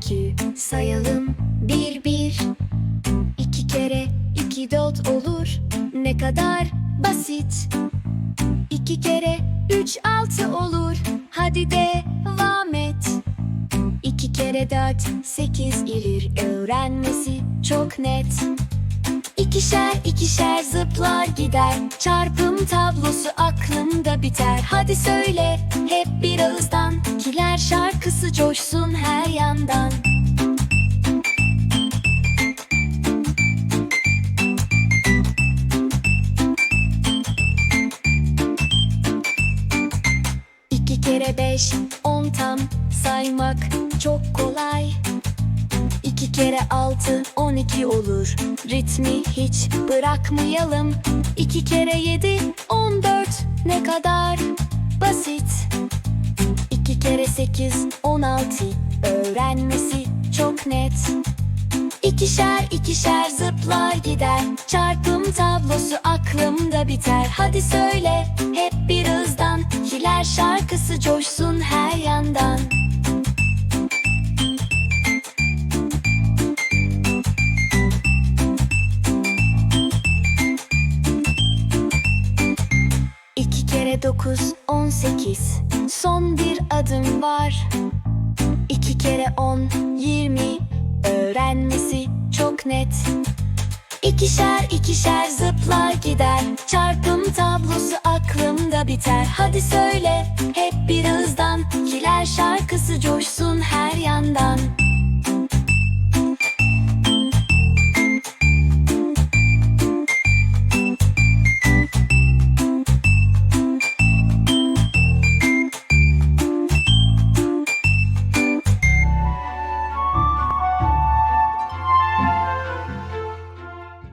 iki sayalım bir bir. İki kere iki dört olur ne kadar basit. İki kere üç altı olur hadi devam et. İki kere dört sekiz gelir öğrenmesi çok net. İkişer ikişer zıplar gider Çarpım tablosu aklımda biter. Hadi söyle hep bir ağızdan şarkısı coşsun her yandan. İki kere beş on tam saymak çok kolay. İki kere altı on iki olur. Ritmi hiç bırakmayalım. İki kere yedi on dört ne kadar basit sekiz on altı öğrenmesi çok net. İkişer ikişer zıplar gider Çarpım tablosu aklımda biter. Hadi söyle hep bir hızdan Kiler şarkısı coşsun kere dokuz on sekiz. Son bir adım var. İki kere on yirmi. Öğrenmesi çok net. İkişer ikişer zıplar gider. Çarpım tablosu aklımda biter. Hadi söyle hep bir hızdan Kiler şarkısı coşsun her